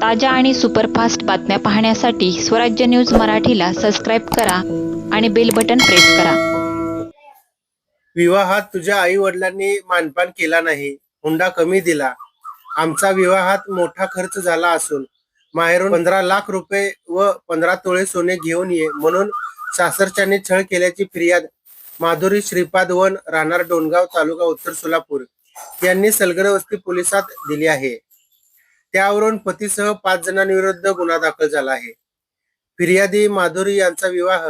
ताज्या आणि सुपरफास्ट बातम्या पाहण्यासाठी स्वराज्य न्यूज मराठीला सबस्क्राईब करा आणि बेल बटन प्रेस करा. विवाहात तुझ्या आई वडिलांनी मानपान केला नाही हुंडा कमी दिला. आमचा विवाहात मोठा खर्च झाला असून माहेरून पंधरा लाख रुपये व पंधरा तोळे सोने घेऊन ये म्हणून सासरच्याने छळ केल्याची फिर्याद माधुरी श्रीपाद वन राहणार डोणगाव तालुका उत्तर सोलापूर यांनी सलगर वस्ती पोलिसात दिली आहे. त्यावरून पतीसह पाच जणांविरुद्ध गुन्हा दाखल झाला आहे. फिर्यादी माधुरी यांचा विवाह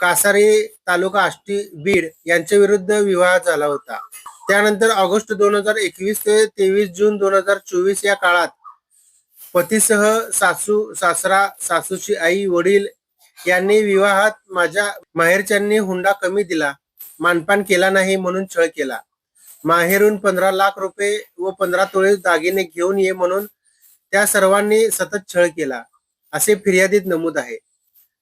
कासारी तालुका आष्टी बीड यांच्या विरुद्ध विवाह झाला होता. त्यानंतर ऑगस्ट दोन हजार एकवीस ते तेवीस जून दोन हजार चोवीस या काळात पतीसह सासू सासरा सासूची आई वडील यांनी विवाहात माझ्या माहेरच्यांनी हुंडा कमी दिला मानपान केला नाही म्हणून छळ केला. माहेरून पंधरा लाख रुपये व पंधरा तोळे दागिने घेऊन ये म्हणून त्या सर्वांनी सतत छळ केला. असे फिर्यादीत नमूद आहे.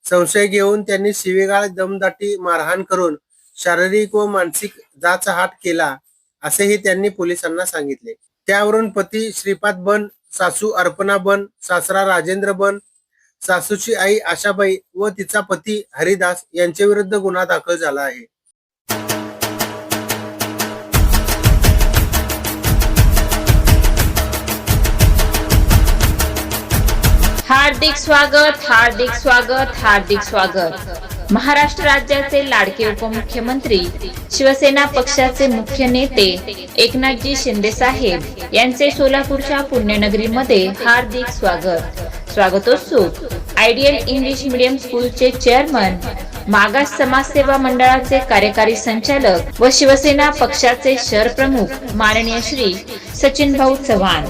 संशय घेऊन त्यांनी शिवेगाळ दमदाटी मारहाण करून शारीरिक व मानसिक जाचहाट केला असेही त्यांनी पोलिसांना सांगितले. त्यावरून पती श्रीपाद बन सासू अर्पणा बन सासरा राजेंद्र बन सासूची आई आशाबाई व तिचा पती हरिदास यांच्या विरुद्ध गुन्हा दाखल झाला आहे. हार्दिक स्वागत हार्दिक स्वागत हार्दिक स्वागत. महाराष्ट्र राज्याचे लाडके उपमुख्यमंत्री शिवसेना पक्षाचे मुख्य नेते एकनाथजी शिंदे साहेब यांचे सोलापूरच्या पुण्यनगरीमध्ये हार्दिक स्वागत. स्वागतोत्सुक. आयडियल इंग्लिश मीडियम स्कूलचे चेअरमन मागास समाजसेवा मंडळाचे कार्यकारी संचालक व शिवसेना पक्षाचे शहर प्रमुख माननीय श्री सचिन भाऊ चव्हाण.